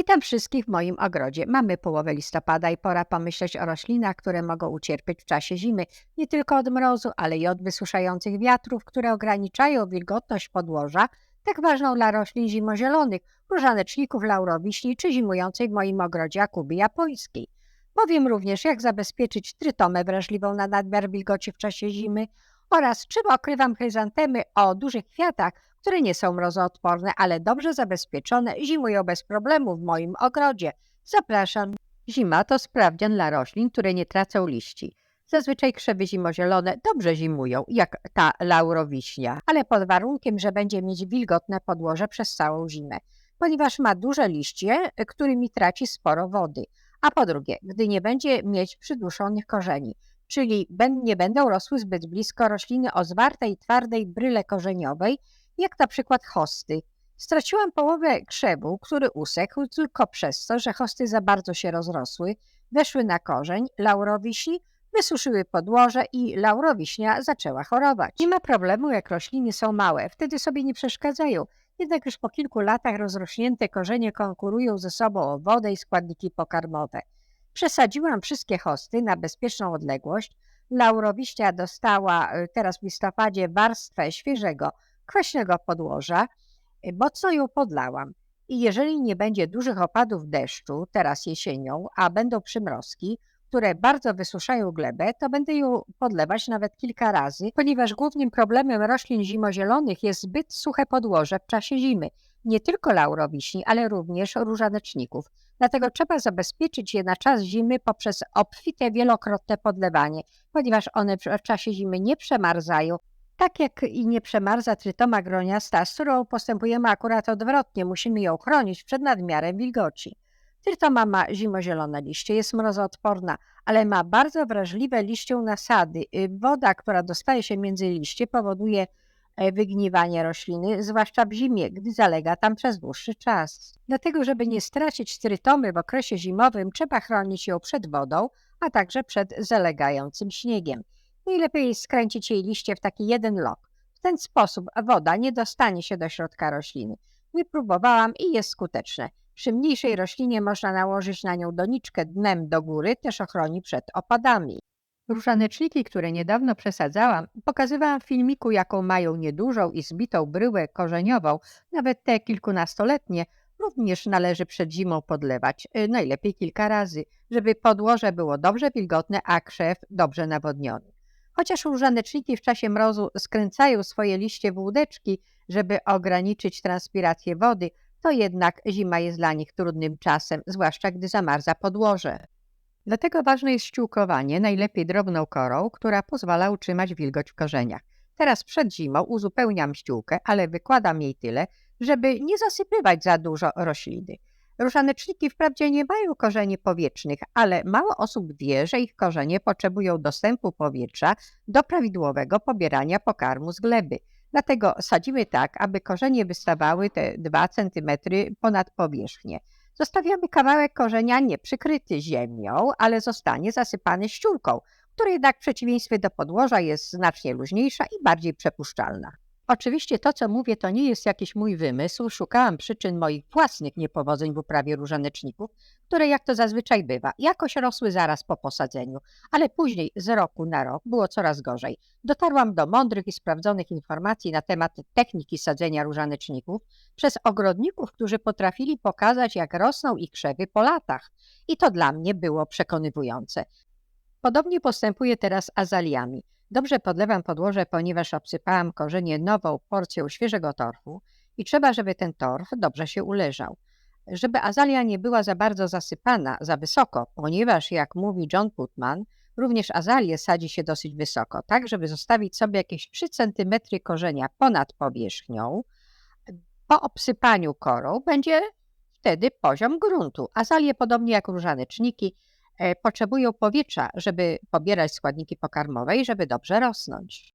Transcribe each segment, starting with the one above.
Witam wszystkich w moim ogrodzie. Mamy połowę listopada i pora pomyśleć o roślinach, które mogą ucierpieć w czasie zimy, nie tylko od mrozu, ale i od wysuszających wiatrów, które ograniczają wilgotność podłoża, tak ważną dla roślin zimozielonych, różaneczników, laurowiśni czy zimującej w moim ogrodzie akuby japońskiej. Powiem również, jak zabezpieczyć trytomę wrażliwą na nadmiar wilgoci w czasie zimy oraz czym okrywam chryzantemy o dużych kwiatach, które nie są mrozoodporne, ale dobrze zabezpieczone, zimują bez problemu w moim ogrodzie. Zapraszam. Zima to sprawdzian dla roślin, które nie tracą liści. Zazwyczaj krzewy zimozielone dobrze zimują, jak ta laurowiśnia, ale pod warunkiem, że będzie mieć wilgotne podłoże przez całą zimę, ponieważ ma duże liście, którymi traci sporo wody. A po drugie, gdy nie będzie mieć przyduszonych korzeni, czyli nie będą rosły zbyt blisko rośliny o zwartej, twardej bryle korzeniowej, jak na przykład hosty. Straciłam połowę krzewu, który usechł tylko przez to, że hosty za bardzo się rozrosły, weszły na korzeń laurowiśni, wysuszyły podłoże i laurowiśnia zaczęła chorować. Nie ma problemu, jak rośliny są małe, wtedy sobie nie przeszkadzają. Jednak już po kilku latach rozrośnięte korzenie konkurują ze sobą o wodę i składniki pokarmowe. Przesadziłam wszystkie hosty na bezpieczną odległość. Laurowiśnia dostała y, teraz w listopadzie warstwę świeżego, kwaśnego podłoża. Mocno ją podlałam. I jeżeli nie będzie dużych opadów deszczu, teraz jesienią, a będą przymrozki, które bardzo wysuszają glebę, to będę ją podlewać nawet kilka razy, ponieważ głównym problemem roślin zimozielonych jest zbyt suche podłoże w czasie zimy. Nie tylko laurowiśni, ale również różaneczników. Dlatego trzeba zabezpieczyć je na czas zimy poprzez obfite wielokrotne podlewanie, ponieważ one w czasie zimy nie przemarzają, tak jak i nie przemarza trytoma groniasta, z którą postępujemy akurat odwrotnie, musimy ją chronić przed nadmiarem wilgoci. Trytoma ma zimozielone liście, jest mrozoodporna, ale ma bardzo wrażliwe liścią nasady. Woda, która dostaje się między liście, powoduje e, wygniwanie rośliny, zwłaszcza w zimie, gdy zalega tam przez dłuższy czas. Dlatego, żeby nie stracić trytomy w okresie zimowym, trzeba chronić ją przed wodą, a także przed zalegającym śniegiem. Najlepiej skręcić jej liście w taki jeden lok. W ten sposób woda nie dostanie się do środka rośliny. Wypróbowałam i jest skuteczne. Przy mniejszej roślinie można nałożyć na nią doniczkę dnem do góry, też ochroni przed opadami. Różaneczniki, które niedawno przesadzałam, pokazywałam w filmiku, jaką mają niedużą i zbitą bryłę korzeniową, nawet te kilkunastoletnie, również należy przed zimą podlewać, y, najlepiej kilka razy, żeby podłoże było dobrze wilgotne, a krzew dobrze nawodniony. Chociaż różaneczniki w czasie mrozu skręcają swoje liście w łódeczki, żeby ograniczyć transpirację wody, to jednak zima jest dla nich trudnym czasem, zwłaszcza gdy zamarza podłoże. Dlatego ważne jest ściółkowanie, najlepiej drobną korą, która pozwala utrzymać wilgoć w korzeniach. Teraz przed zimą uzupełniam ściółkę, ale wykładam jej tyle, żeby nie zasypywać za dużo rośliny. Różaneczniki wprawdzie nie mają korzeni powietrznych, ale mało osób wie, że ich korzenie potrzebują dostępu powietrza do prawidłowego pobierania pokarmu z gleby. Dlatego sadzimy tak, aby korzenie wystawały te 2 cm ponad powierzchnię. Zostawiamy kawałek korzenia nie przykryty ziemią, ale zostanie zasypany ściółką, która jednak w przeciwieństwie do podłoża jest znacznie luźniejsza i bardziej przepuszczalna. Oczywiście to, co mówię, to nie jest jakiś mój wymysł. Szukałam przyczyn moich własnych niepowodzeń w uprawie różaneczników, które, jak to zazwyczaj bywa, jakoś rosły zaraz po posadzeniu, ale później z roku na rok było coraz gorzej. Dotarłam do mądrych i sprawdzonych informacji na temat techniki sadzenia różaneczników przez ogrodników, którzy potrafili pokazać, jak rosną ich krzewy po latach. I to dla mnie było przekonywujące. Podobnie postępuję teraz azaliami. Dobrze podlewam podłoże, ponieważ obsypałam korzenie nową porcją świeżego torfu i trzeba, żeby ten torf dobrze się uleżał. Żeby azalia nie była za bardzo zasypana, za wysoko, ponieważ, jak mówi John Putman, również azalię sadzi się dosyć wysoko, tak żeby zostawić sobie jakieś 3 cm korzenia ponad powierzchnią. Po obsypaniu korą będzie wtedy poziom gruntu. Azalie, podobnie jak różaneczniki, potrzebują powietrza, żeby pobierać składniki pokarmowe i żeby dobrze rosnąć.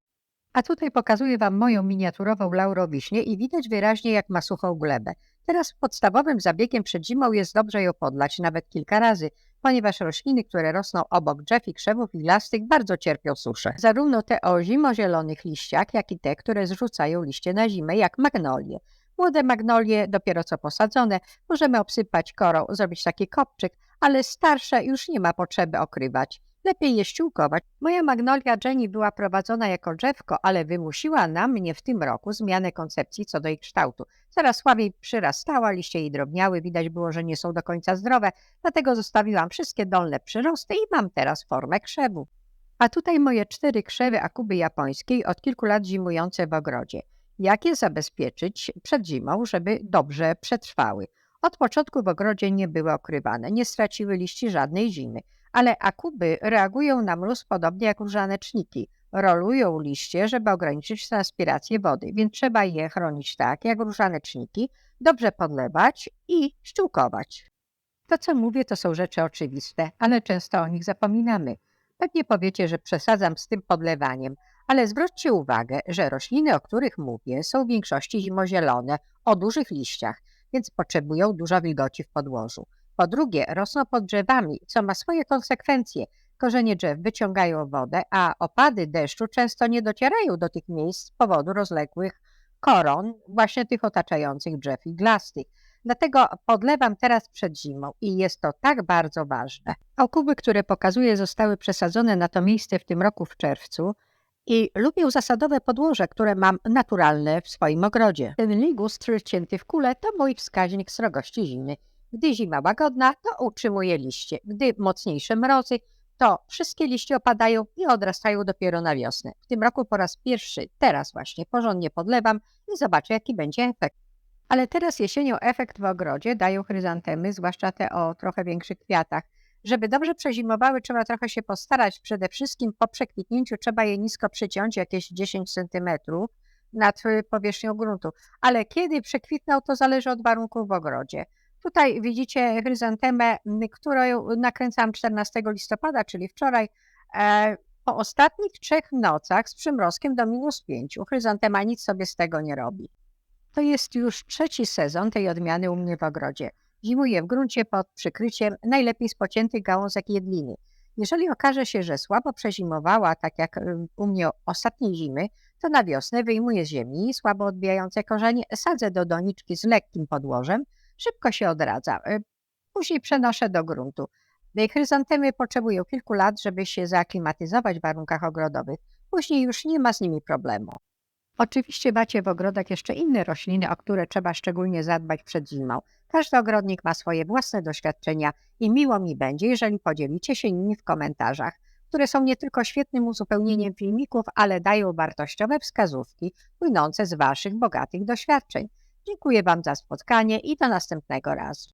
A tutaj pokazuję Wam moją miniaturową laurowiśnię i widać wyraźnie, jak ma suchą glebę. Teraz podstawowym zabiegiem przed zimą jest dobrze ją podlać, nawet kilka razy, ponieważ rośliny, które rosną obok drzew i krzewów iglastych bardzo cierpią suszę. Zarówno te o zimozielonych liściach, jak i te, które zrzucają liście na zimę, jak magnolie. Młode magnolie, dopiero co posadzone, możemy obsypać korą, zrobić taki kopczyk, ale starsze już nie ma potrzeby okrywać. Lepiej je ściółkować. Moja magnolia Jenny była prowadzona jako drzewko, ale wymusiła na mnie w tym roku zmianę koncepcji co do jej kształtu. Coraz słabiej przyrastała, liście jej drobniały, widać było, że nie są do końca zdrowe, dlatego zostawiłam wszystkie dolne przyrosty i mam teraz formę krzewu. A tutaj moje cztery krzewy akuby japońskiej od kilku lat zimujące w ogrodzie. Jak je zabezpieczyć przed zimą, żeby dobrze przetrwały? Od początku w ogrodzie nie były okrywane, nie straciły liści żadnej zimy, ale akuby reagują na mróz podobnie jak różaneczniki. Rolują liście, żeby ograniczyć transpirację wody, więc trzeba je chronić tak jak różaneczniki, dobrze podlewać i ściółkować. To, co mówię, to są rzeczy oczywiste, ale często o nich zapominamy. Pewnie powiecie, że przesadzam z tym podlewaniem, ale zwróćcie uwagę, że rośliny, o których mówię, są w większości zimozielone, o dużych liściach, więc potrzebują dużo wilgoci w podłożu. Po drugie, rosną pod drzewami, co ma swoje konsekwencje. Korzenie drzew wyciągają wodę, a opady deszczu często nie docierają do tych miejsc z powodu rozległych koron, właśnie tych otaczających drzew iglastych. Dlatego podlewam teraz przed zimą i jest to tak bardzo ważne. Okuby, które pokazuję, zostały przesadzone na to miejsce w tym roku w czerwcu i lubię zasadowe podłoże, które mam naturalne w swoim ogrodzie. Ten ligustr cięty w kule to mój wskaźnik srogości zimy. Gdy zima łagodna, to utrzymuje liście. Gdy mocniejsze mrozy, to wszystkie liście opadają i odrastają dopiero na wiosnę. W tym roku po raz pierwszy, teraz właśnie, porządnie podlewam i zobaczę, jaki będzie efekt. Ale teraz jesienią efekt w ogrodzie dają chryzantemy, zwłaszcza te o trochę większych kwiatach. Żeby dobrze przezimowały, trzeba trochę się postarać. Przede wszystkim po przekwitnięciu trzeba je nisko przyciąć, jakieś 10 cm nad powierzchnią gruntu. Ale kiedy przekwitną, to zależy od warunków w ogrodzie. Tutaj widzicie chryzantemę, którą nakręcałam 14 listopada, czyli wczoraj. E, po ostatnich trzech nocach z przymrozkiem do minus 5. Chryzantema nic sobie z tego nie robi. To jest już trzeci sezon tej odmiany u mnie w ogrodzie. Zimuje w gruncie pod przykryciem najlepiej z pociętych gałązek jedliny. Jeżeli okaże się, że słabo przezimowała, tak jak u mnie ostatniej zimy, to na wiosnę wyjmuję z ziemi słabo odbijające korzenie, sadzę do doniczki z lekkim podłożem, szybko się odradza. E, później przenoszę do gruntu. Chryzantemy potrzebują kilku lat, żeby się zaaklimatyzować w warunkach ogrodowych. Później już nie ma z nimi problemu. Oczywiście macie w ogrodach jeszcze inne rośliny, o które trzeba szczególnie zadbać przed zimą. Każdy ogrodnik ma swoje własne doświadczenia i miło mi będzie, jeżeli podzielicie się nimi w komentarzach, które są nie tylko świetnym uzupełnieniem filmików, ale dają wartościowe wskazówki płynące z Waszych bogatych doświadczeń. Dziękuję Wam za spotkanie i do następnego razu.